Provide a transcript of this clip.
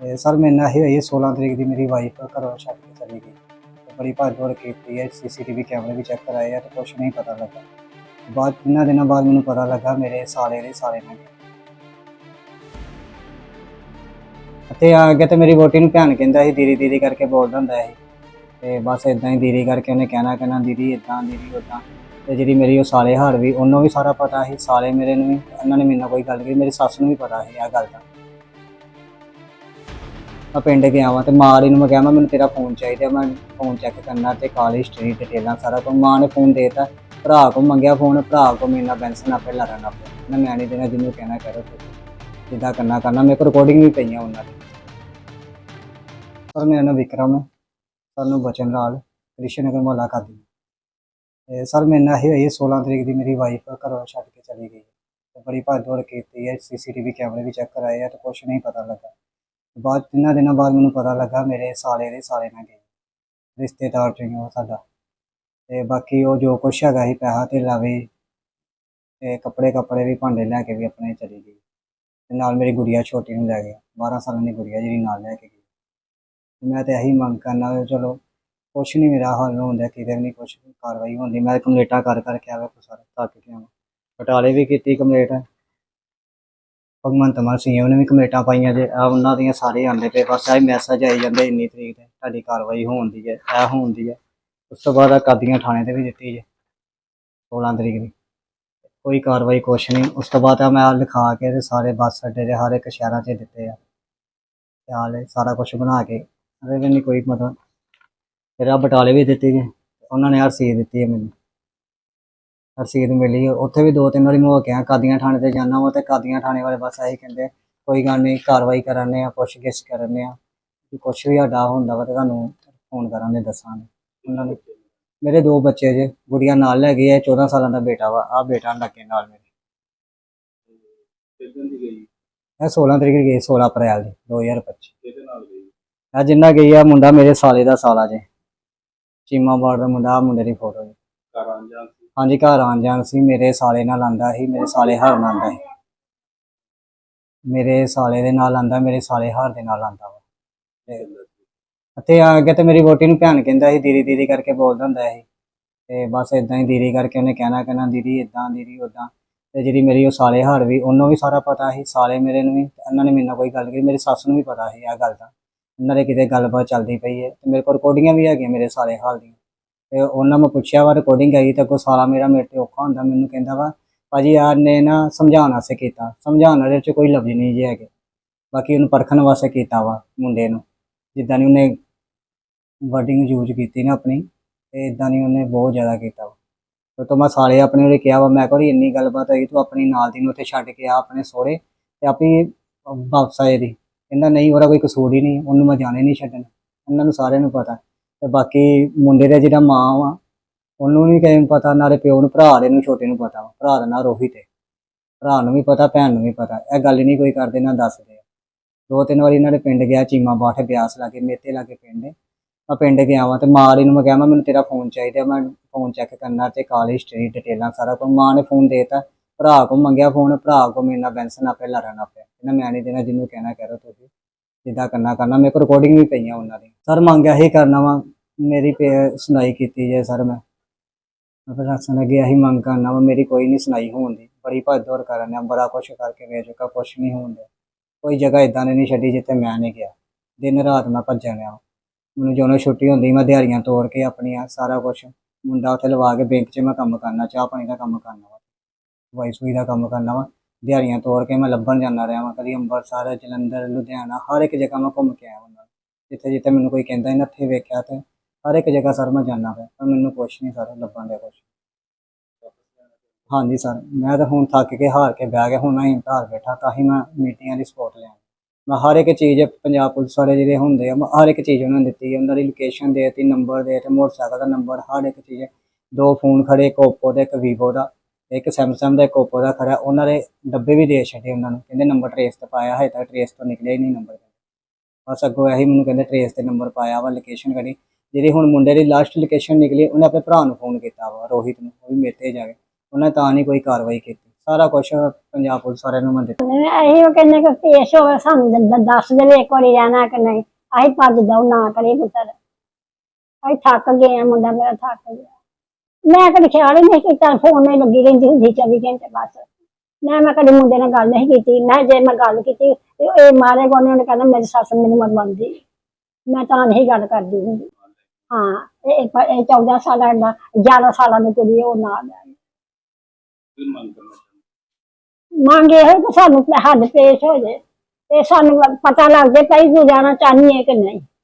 ਤੇ ਸਰ ਮੇਰੇ ਨਾਲ ਇਹ ਹੋਈ ਹੈ 16 ਤਰੀਕ ਦੀ ਮੇਰੀ ਵਾਈਫ ਘਰੋਂ ਛੱਡ ਕੇ ਚਲੀ ਗਈ। ਤੇ ਬੜੀ ਭੱਜ ਦੌੜ ਕੀਤੀ ਹੈ ਸੀਸੀਟੀਵੀ ਕੈਮਰੇ ਵੀ ਚੈੱਕ ਕਰਾਏ ਆ ਤੇ ਕੁਝ ਨਹੀਂ ਪਤਾ ਲੱਗਾ। ਬਾਅਦ ਇਹਨਾਂ ਦਿਨਾਂ ਬਾਅਦ ਮੈਨੂੰ ਪਤਾ ਲੱਗਾ, ਮੇਰੇ ਸਾਲੇ ਦੇ ਸਾਲੇ ਨੇ ਗਈ। ਅਤੇ ਅੱਗੇ ਤੇ ਮੇਰੀ ਵੋਟੀ ਨੂੰ ਭੈਣ ਕਹਿੰਦਾ ਸੀ, ਦੀਦੀ ਦੀਦੀ ਕਰਕੇ ਬੋਲਦਾ ਹੁੰਦਾ ਸੀ। ਤੇ ਬਸ ਇਦਾਂ ਹੀ ਦੀਦੀ ਕਰਕੇ ਉਹਨੇ ਕਹਿਣਾ ਕਹਿਣਾ, ਦੀਦੀ ਇਦਾਂ ਦੀਦੀ ਉਦਾਂ ਤੇ ਜਿਹੜੀ ਮੇਰੀ ਉਹ ਸਾਲੇ ਹਾਰ ਵੀ, ਉਹਨੂੰ ਵੀ ਸਾਰਾ ਪਤਾ ਸੀ। ਸਾਲੇ ਮੇਰੇ ਨੂੰ ਵੀ, ਉਹਨਾਂ ਨੇ ਮੇਰੇ ਨਾਲ ਕੋਈ ਗੱਲ ਕੀਤੀ ਮੇਰੀ ਸੱਸ ਨੂੰ ਵੀ ਪਤਾ ਸੀ ਇਹ ਗੱਲ ਦਾ। ਮੈਂ ਪਿੰਡ ਗਿਆ ਵਾਂ ਤੇ ਮਾਂ ਨੂੰ ਮੈਂ ਕਿਹਾ, ਮੈਂ ਮੈਨੂੰ ਤੇਰਾ ਫੋਨ ਚਾਹੀਦਾ, ਮੈਂ ਫੋਨ ਚੈੱਕ ਕਰਨਾ ਤੇ ਕਾਲ ਹਿਸਟਰੀ ਡਿਟੇਲਾਂ ਸਾਰਾ ਕੁਝ ਮਾਂ ਨੇ ਫੋਨ ਦੇਤਾ, ਭਰਾ ਕੋ ਮੰਗਿਆ ਫੋਨ ਭਰਾ ਕੋ ਮੇਰੇ ਨਾਲ ਬੈਂਸਨ ਆਪੇ ਲੜਨ ਆਪੇ ਮੈਂ ਮੈਂ ਨਹੀਂ ਦੇਣਾ ਜਿਹਨੂੰ ਕਹਿਣਾ ਕਰੋ ਜਿੱਦਾਂ ਕਰਨਾ ਕਰਨਾ, ਮੇਰੇ ਕੋਲ ਰਿਕਾਰਡਿੰਗ ਵੀ ਪਈਆਂ ਉਹਨਾਂ ਦੀ ਪਰ ਮੇਰਾ ਨਾਮ ਵਿਕਰਮ ਹੈ ਸਾਨੂੰ ਬਚਨ ਲਾਲ ਕ੍ਰਿਸ਼ਨ ਨਗਰ ਮੁਹੱਲਾ ਕਾਦੀ ਤੇ ਸਰ ਮੇਰੇ ਨਾਲ ਇਹ ਹੋਈ ਹੈ 16 ਤਰੀਕ ਦੀ ਮੇਰੀ ਵਾਈਫ ਘਰੋਂ ਛੱਡ ਕੇ ਚਲੀ ਗਈ। ਤੇ ਬੜੀ ਭੱਜ ਦੌੜ ਕੀਤੀ ਹੈ ਸੀਸੀਟੀਵੀ ਕੈਮਰੇ ਵੀ ਚੈੱਕ ਕਰਾਏ ਆ ਤੇ ਕੁਝ ਨਹੀਂ ਪਤਾ ਲੱਗਾ। ਬਾਅਦ ਤਿੰਨਾਂ ਦਿਨਾਂ ਬਾਅਦ ਮੈਨੂੰ ਪਤਾ ਲੱਗਾ ਮੇਰੇ ਸਾਲੇ ਦੇ ਸਾਲੇ ਨਾਲ ਗਏ। ਰਿਸ਼ਤੇਦਾਰ ਚ ਹੀ ਉਹ ਸਾਡਾ। ਤੇ ਬਾਕੀ ਉਹ ਜੋ ਕੁਛ ਹੈਗਾ ਸੀ ਪੈਸਾ ਤੇ ਲਾਵੇ ਤੇ ਕੱਪੜੇ ਕੱਪੜੇ ਵੀ ਭਾਂਡੇ ਲੈ ਕੇ ਵੀ ਆਪਣੇ ਚਲੀ ਗਈ। ਤੇ ਨਾਲ ਮੇਰੀ ਗੁੜੀਆ ਛੋਟੀ ਨੂੰ ਲੈ ਗਿਆ 12 ਸਾਲਾਂ ਦੀ ਗੁੜੀਆ ਜਿਹੜੀ ਨਾਲ ਲੈ ਕੇ ਗਈ। ਮੈਂ ਤੇ ਇਹੀ ਮੰਗ ਕਰਨਾ ਚਲੋ ਕੁਛ ਨਹੀਂ ਮੇਰਾ ਹੱਲ ਹੁੰਦਾ, ਕਿਤੇ ਵੀ ਨਹੀਂ ਕੁਛ ਕਾਰਵਾਈ ਹੁੰਦੀ। ਮੈਂ ਕੰਪਲੇਟਾਂ ਕਰ ਕਰਕੇ ਆਵੇ ਕੋ ਸਾਰਾ ਥੱਕ ਕੇ। ਆਵਾਂ ਬਟਾਲੇ ਵੀ ਕੀਤੀ ਕੰਪਲੇਟ ਭਗਵੰਤ ਮਾਨ ਸਿੰਘ ਨੇ ਵੀ ਕਮੇਟਾਂ ਪਾਈਆਂ ਜੇ, ਆਹ ਉਹਨਾਂ ਦੀਆਂ ਸਾਰੇ ਆਉਂਦੇ ਪਏ, ਬਸ ਆਹ ਮੈਸੇਜ ਆਈ ਜਾਂਦੇ ਇੰਨੀ ਤਰੀਕ ਤੇ, ਤੁਹਾਡੀ ਕਾਰਵਾਈ ਹੋਣ ਦੀ ਹੈ, ਇਹ ਹੋਣ ਦੀ ਹੈ। ਉਸ ਤੋਂ ਬਾਅਦ ਆ ਕਾਦੀਆਂ ਥਾਣੇ ਤੇ ਵੀ ਦਿੱਤੀ ਜੇ 16 ਤਰੀਕ ਦੀ। ਕੋਈ ਕਾਰਵਾਈ ਕੁਛ ਨਹੀਂ, ਉਸ ਤੋਂ ਬਾਅਦ ਆ ਮੈਂ ਆਹ ਲਿਖਾ ਕੇ ਤੇ ਸਾਰੇ ਬੱਸ ਅੱਡੇ ਦੇ ਹਰ ਇੱਕ ਸ਼ਹਿਰਾਂ 'ਚ ਦਿੱਤੇ ਆ। ਤੇ ਹਾਲ ਸਾਰਾ ਕੁਝ ਬਣਾ ਕੇ ਅਰੇ ਵੀ ਨਹੀਂ ਕੋਈ ਮਤਲਬ, ਫਿਰ ਆ ਬਟਾਲੇ ਵੀ ਦਿੱਤੀ ਜੇ, ਉਹਨਾਂ ਨੇ ਰਸੀਦ ਦਿੱਤੀ ਹੈ ਮੈਨੂੰ। ਰਸੀਦ ਮਿਲੀ। ਉੱਥੇ ਵੀ ਦੋ ਤਿੰਨ ਵਾਰੀ ਮੈਂ ਹੋ ਕੇ ਕਾਦੀਆਂ ਥਾਣੇ ਤੇ ਜਾਣਾ ਵਾ ਤੇ ਕਾਦੀਆਂ ਥਾਣੇ ਵਾਲੇ ਬਸ ਇਹੀ ਕਹਿੰਦੇ ਕੋਈ ਗੱਲ ਨਹੀਂ ਕਾਰਵਾਈ ਕਰਾਂਦੇ ਆ ਪੁੱਛ ਗਿੱਛ ਕਰਨੇ ਆ। ਕਿ ਕੁਛ ਵੀ ਸਾਡਾ ਹੁੰਦਾ ਵਾ ਤੇ ਤੁਹਾਨੂੰ ਫੋਨ ਕਰਾਂਗੇ ਦੱਸਾਂਗੇ। ਉਹਨਾਂ ਨੇ ਮੇਰੇ ਦੋ ਬੱਚੇ ਜੇ ਗੁੜੀਆ ਨਾਲ ਲੈ ਗਈ ਹੈ 14 ਸਾਲਾਂ ਦਾ ਬੇਟਾ ਵਾ ਆ ਬੇਟਾ ਲੱਗੇ ਨਾਲ ਮੇਰੇ। ਕਿੱਦਣ ਦੀ ਗਈ? ਇਹ 16 ਤਰੀਕ ਗਈ 16 ਅਪ੍ਰੈਲ ਦੀ 2025 ਕਿਹਦੇ ਨਾਲ ਗਈ? ਆ ਜਿੰਨਾ ਗਈ ਆ ਮੁੰਡਾ ਮੇਰੇ ਸਾਲੇ ਦਾ ਸਾਲਾ ਜੇ। ਚੀਮਾ ਬਾੜ ਦਾ ਮੁੰਡਾ ਆਹ ਮੁੰਡੇ ਦੀ ਫੋਟੋ ਜੀ। ਆਂਜਾਨ ਸੀ ਹਾਂਜੀ, ਘਰ ਆਉਣ ਜਾਣ ਸੀ, ਮੇਰੇ ਸਾਲੇ ਨਾਲ ਆਂਦਾ ਸੀ, ਮੇਰੇ ਸਾਲੇ ਹਾਰ ਨਾਲ ਆਂਦਾ ਸੀ। ਮੇਰੇ ਸਾਲੇ ਦੇ ਨਾਲ ਆਂਦਾ ਮੇਰੇ ਸਾਲੇ ਹਾਰ ਦੇ ਨਾਲ ਆਂਦਾ ਵਾ। ਤੇ ਆ ਕੇ ਤੇ ਮੇਰੀ ਵੋਟੀ ਨੂੰ ਭੈਣ ਕਹਿੰਦਾ ਸੀ, ਦੀਦੀ ਦੀਦੀ ਕਰਕੇ ਬੋਲਦਾ ਹੁੰਦਾ ਸੀ। ਤੇ ਬਸ ਇਦਾਂ ਹੀ ਦੀਦੀ ਕਰਕੇ ਉਹਨੇ ਕਹਿਣਾ ਕਹਿਣਾ, ਦੀਦੀ ਇਦਾਂ ਦੀਦੀ ਉਦਾਂ ਤੇ ਜਿਹੜੀ ਮੇਰੀ ਉਹ ਸਾਲੇ ਹਾਰ ਵੀ, ਉਹਨੂੰ ਵੀ ਸਾਰਾ ਪਤਾ ਸੀ, ਸਾਲੇ ਮੇਰੇ ਨੂੰ ਵੀ, ਤੇ ਉਹਨਾਂ ਨੇ ਮੇਰੇ ਨਾਲ ਕੋਈ ਗੱਲ ਕੀਤੀ, ਮੇਰੀ ਸੱਸ ਨੂੰ ਵੀ ਪਤਾ ਸੀ ਇਹ ਗੱਲ ਦਾ। ਉਹਨਾਂ ਦੇ ਕਿਤੇ ਗੱਲਬਾਤ ਚੱਲਦੀ ਪਈ ਹੈ, ਤੇ ਮੇਰੇ ਕੋਲ ਰਿਕਾਰਡਿੰਗਾਂ ਵੀ ਹੈਗੀਆਂ ਮੇਰੇ ਸਾਲੇ ਹਾਲ ਦੀਆਂ। ਤੇ ਉਹਨਾਂ ਮੈਂ ਪੁੱਛਿਆ ਵਾ ਰਿਕਾਰਡਿੰਗ ਆਈ ਤਾਂ ਕੋ ਸਾਲਾ ਮੇਰਾ ਮੇਰੇ ਤੇ ਔਖਾ ਹੁੰਦਾ, ਮੈਨੂੰ ਕਹਿੰਦਾ ਵਾ, ਭਾਜੀ ਯਾਰ ਨੇ ਨਾ ਸਮਝਾਉਣ ਵਾਸਤੇ ਕੀਤਾ, ਸਮਝਾਉਣ ਵਾਲੇ ਚ ਕੋਈ ਲਫ਼ਜ਼ ਨਹੀਂ ਜੇ ਹੈਗੇ। ਬਾਕੀ ਉਹਨੂੰ ਪਰਖਣ ਵਾਸਤੇ ਕੀਤਾ ਵਾ ਮੁੰਡੇ ਨੂੰ। ਜਿੱਦਾਂ ਨਹੀਂ ਉਹਨੇ ਵਰਡਿੰਗ ਯੂਜ਼ ਕੀਤੀ ਨਾ ਆਪਣੀ, ਤੇ ਇਦਾਂ ਨਹੀਂ ਉਹਨੇ ਬਹੁਤ ਜ਼ਿਆਦਾ ਕੀਤਾ ਵਾ। ਤੇ ਤੋਂ ਮੈਂ ਸਾਲੇ ਆਪਣੇ ਉਹਨੇ ਕਿਹਾ ਵਾ, ਮੈਂ ਕਿਹਾ ਵੀ ਇੰਨੀ ਗੱਲਬਾਤ ਹੋਈ, ਤੂੰ ਆਪਣੀ ਨਾਲ ਦੀ ਨੂੰ ਉੱਥੇ ਛੱਡ ਕੇ ਆ ਆਪਣੇ ਸਹੁਰੇ ਤੇ ਆਪੀ ਵਾਪਸ ਆਏ ਦੀ ਕਹਿੰਦਾ, ਨਹੀਂ, ਉਹਦਾ ਕੋਈ ਕਸੂਰ ਹੀ ਨਹੀਂ, ਉਹਨੂੰ ਮੈਂ ਜਾਣੇ ਨਹੀਂ ਛੱਡਣਾ। ਇਹਨਾਂ ਨੂੰ ਸਾਰਿਆਂ ਨੂੰ ਪਤਾ। ਤੇ ਬਾਕੀ ਮੁੰਡੇ ਦਾ ਜਿਹੜਾ ਮਾਂ ਵਾ, ਉਹਨੂੰ ਨਹੀਂ ਕਿਸੇ ਪਤਾ, ਨਾਲੇ ਪਿਓ ਨੂੰ, ਭਰਾ ਦੇ ਨੂੰ, ਛੋਟੇ ਨੂੰ ਪਤਾ ਵਾ, ਭਰਾ ਦਾ ਨਾਂ ਰੋਹਿਤ ਹੈ। ਭਰਾ ਨੂੰ ਵੀ ਪਤਾ, ਭੈਣ ਨੂੰ ਵੀ ਪਤਾ, ਇਹ ਗੱਲ ਨਹੀਂ ਕੋਈ ਕਰਦੇ, ਨਾ ਦੱਸਦੇ ਦੋ ਤਿੰਨ ਵਾਰੀ ਇਹਨਾਂ ਦੇ ਪਿੰਡ ਗਿਆ, ਚੀਮਾ ਬਾਠ ਬਿਆਸ ਲਾਗੇ, ਮੇਤੇ ਲਾਗੇ ਪਿੰਡ। ਹੈ ਮੈਂ ਪਿੰਡ ਗਿਆ ਵਾਂ ਤੇ ਮਾਂ ਨੂੰ ਮੈਂ ਕਿਹਾ, ਮੈਂ, ਮੈਨੂੰ ਤੇਰਾ ਫੋਨ ਚਾਹੀਦਾ, ਮੈਂ ਫੋਨ ਚੈੱਕ ਕਰਨਾ ਤੇ ਕਾਲਜ ਹਿਸਟਰੀ ਡਿਟੇਲਾਂ ਸਾਰਾ ਕੁਝ ਮਾਂ ਨੇ ਫੋਨ ਦੇਤਾ। ਭਰਾ ਕੋ ਮੰਗਿਆ ਫੋਨ ਭਰਾ ਕੋ ਮੇਰੇ ਨਾਲ ਬੈਂਸਨ ਆਪੇ ਲੜਨ ਪਿਆ। ਇਹਨਾਂ ਮੈਂ ਨਹੀਂ ਦੇਣਾ, ਜਿਹਨੂੰ ਕਹਿਣਾ ਕਰੋ ਤੁਸੀਂ। ਜਿੱਦਾਂ ਕਰਨਾ ਕਰਨਾ, ਮੇਰੇ ਕੋਲ ਰਿਕਾਰਡਿੰਗ ਵੀ ਪਈਆਂ ਉਹਨਾਂ ਦੀ ਸਰ, ਮੰਗਿਆ ਹੀ ਕਰਨਾ ਵਾ ਮੇਰੀ ਪੇ- ਸੁਣਾਈ ਕੀਤੀ ਜੇ ਸਰ ਮੈਂ। ਮੈਂ ਪ੍ਰਸ਼ਾਸਨ ਅੱਗੇ ਇਹੀ ਮੰਗ ਕਰਨਾ ਵਾ, ਮੇਰੀ ਕੋਈ ਨਹੀਂ ਸੁਣਾਈ ਹੋਣ ਦੀ। ਬੜੀ ਭੱਜ ਦੌੜ ਕਰਨ ਆ ਬੜਾ ਕੁਛ ਕਰਕੇ ਵੇਚ ਚੁੱਕਾ, ਕੁਛ ਨਹੀਂ ਹੋਣ ਡਿਆ। ਕੋਈ ਜਗ੍ਹਾ ਇਦਾਂ ਦੀ ਨਹੀਂ ਛੱਡੀ ਜਿੱਥੇ ਮੈਂ ਨਹੀਂ ਗਿਆ। ਦਿਨ ਰਾਤ ਮੈਂ ਭੱਜਣ ਰਿਹਾ। ਮੈਨੂੰ ਜਦੋਂ ਛੁੱਟੀ ਹੁੰਦੀ, ਮੈਂ ਦਿਹਾੜੀਆਂ ਤੋੜ ਕੇ ਆਪਣੀਆਂ ਸਾਰਾ ਕੁਛ ਮੁੰਡਾ ਉੱਥੇ ਲਵਾ ਕੇ ਬੈਂਕ 'ਚ ਮੈਂ ਕੰਮ ਕਰਨਾ, ਚਾਹ ਪਾਣੀ ਦਾ ਕੰਮ ਕਰਨਾ ਵਾ। ਵਾਈ ਸੂਈ ਦਾ ਕੰਮ ਕਰਨਾ ਵਾ। ਦਿਹਾੜੀਆਂ ਤੋੜ ਕੇ ਮੈਂ ਲੱਭਣ ਜਾਂਦਾ ਰਿਹਾ ਵਾਂ, ਕਦੀ ਅੰਮ੍ਰਿਤਸਰ, ਜਲੰਧਰ, ਲੁਧਿਆਣਾ, ਹਰ ਇੱਕ ਜਗ੍ਹਾ ਮੈਂ ਘੁੰਮ ਕੇ ਆਇਆ ਹਾਂ ਜਿੱਥੇ ਜਿੱਥੇ ਮੈਨੂੰ ਕੋਈ ਕਹਿੰਦਾ ਇਹਨਾਂ ਇੱਥੇ ਵੇਖਿਆ ਤੇ ਹਰ ਇੱਕ ਜਗ੍ਹਾ ਸਰ ਮੈਂ ਜਾਣਾ ਪਿਆ, ਪਰ ਮੈਨੂੰ ਕੁਛ ਨਹੀਂ ਸਰ, ਲੱਭਣ ਦੇ ਕੁਛ। ਹਾਂਜੀ ਸਰ, ਮੈਂ ਤਾਂ ਹੁਣ ਥੱਕ ਕੇ ਹਾਰ ਕੇ ਬਹਿ ਗਿਆ, ਹੁਣ ਮੈਂ ਘਰ ਬੈਠਾ, ਤਾਂ ਹੀ ਮੈਂ ਮੀਟਿੰਗਾਂ ਦੀ ਸਪੋਰਟ ਲਿਆ। ਮੈਂ ਹਰ ਇੱਕ ਚੀਜ਼, ਪੰਜਾਬ ਪੁਲਿਸ ਵਾਲੇ ਜਿਹੜੇ ਹੁੰਦੇ ਆ, ਮੈਂ ਹਰ ਇੱਕ ਚੀਜ਼ ਉਹਨਾਂ ਨੂੰ ਦਿੱਤੀ ਉਹਨਾਂ ਦੀ ਲੋਕੇਸ਼ਨ ਦੇ ਦਿੱਤੀ ਨੰਬਰ ਦੇ ਤੇ ਮੋਟਰਸਾਈਕਲ ਦਾ ਨੰਬਰ ਹਰ ਇੱਕ ਚੀਜ਼। ਦੋ ਫੋਨ ਖੜੇ, ਇੱਕ ਓਪੋ ਦਾ, ਇੱਕ ਵੀਵੋ ਦਾ, ਇੱਕ ਸੈਮਸੰਗ ਦਾ, ਇੱਕ ਓਪੋ ਦਾ ਖੜਾ, ਉਹਨਾਂ ਦੇ ਡੱਬੇ ਵੀ ਦੇ ਛੱਡੇ ਉਹਨਾਂ ਨੂੰ, ਕਹਿੰਦੇ ਨੰਬਰ ਟਰੇਸ ਤੇ ਪਾਇਆ ਹੈ ਤਾਂ ਟਰੇਸ ਤੋਂ ਨਿਕਲਿਆ ਹੀ ਨਹੀਂ ਨੰਬਰ ਬਸ ਅੱਗੋਂ ਇਹੀ ਮੈਨੂੰ ਕਹਿੰਦੇ ਟਰੇਸ ਤੇ ਨੰਬਰ ਪਾਇਆ ਵਾ ਲੋਕੇਸ਼ਨ ਕਰੀ। ਜਿਹੜੀ ਹੁਣ ਮੁੰਡੇ ਦੀ ਲਾਸਟ ਲੋਕੇਸ਼ਨ ਨਿਕਲੀ, ਉਹਨੇ ਆਪਣੇ ਭਰਾ ਨੂੰ ਫੋਨ ਕੀਤਾ ਵਾ, ਰੋਹਿਤ ਨੂੰ, ਉਹ ਵੀ ਮੇਰੇ ਤੇ ਜਾ ਕੇ ਉਹਨੇ ਤਾਂ ਨਹੀਂ ਕੋਈ ਕਾਰਵਾਈ ਕੀਤੀ। ਸਾਰਾ ਕੁਝ ਪੰਜਾਬ ਪੁਲਿਸ ਵਾਲਿਆਂ ਨੂੰ ਮੈਂ ਅਸੀਂ ਉਹ ਕਹਿੰਦੇ ਕਿ ਪੇਸ਼ ਹੋਵੇ ਸਾਨੂੰ ਦ- ਦੱਸ ਦੇਵੇ ਇੱਕ ਵਾਰੀ ਰਹਿਣਾ ਕਿ ਨਹੀਂ। ਅਸੀਂ ਭੱਜ ਜਾਓ, ਨਾ ਕਰੇ ਪੁੱਤਰ ਅਸੀਂ ਥੱਕ ਗਏ ਆ, ਮੁੰਡਾ ਮੇਰਾ ਥੱਕ ਗਿਆ। ਮੈਂ ਕਦੇ ਖਿਆਲ ਹੀ ਨਹੀਂ ਕੀਤਾ ਫੋਨ ਨਹੀਂ ਲੱਗੀ ਰਹਿੰਦੀ ਹੁੰਦੀ 24 ਘੰਟੇ ਬਸ। ਮੈਂ ਮੈਂ ਕਦੇ ਮੁੰਡੇ ਨਾਲ ਗੱਲ ਨਹੀਂ ਕੀਤੀ। ਮੈਂ ਜੇ ਮੈਂ ਗੱਲ ਕੀਤੀ, ਤੇ ਇਹ ਮਾਰੇ ਗੋਨੇ ਉਹਨੇ ਕਹਿੰਦਾ, ਮੇਰੀ ਸੱਸ ਮੈਨੂੰ ਮਰਵਾਉਂਦੀ। ਮੈਂ ਤਾਂ ਨਹੀਂ ਗੱਲ ਕਰਦੀ ਹੁੰਦੀ। ਹਾਂ ਇਹ ਇਹ- ਇਹ 14 ਸਾਲਾਂ ਦਾ 11 ਸਾਲਾਂ ਦੀ ਕੁੜੀ ਉਹ ਨਾਲ ਹੈ ਕੀ ਮੰਗ ਕਰਨਾ ਚਾਹੁੰਦੇ ਮੰਗ ਇਹ ਹੈ ਕਿ ਸਾਨੂੰ ਹੱਦ ਪੇਸ਼ ਹੋ ਜੇ। ਤੇ ਸਾਨੂੰ ਪਤਾ ਲੱਗ ਜੇ ਤੂੰ ਜਾਣਾ ਚਾਹਨੀ ਹੈ ਕਿ ਨਹੀਂ।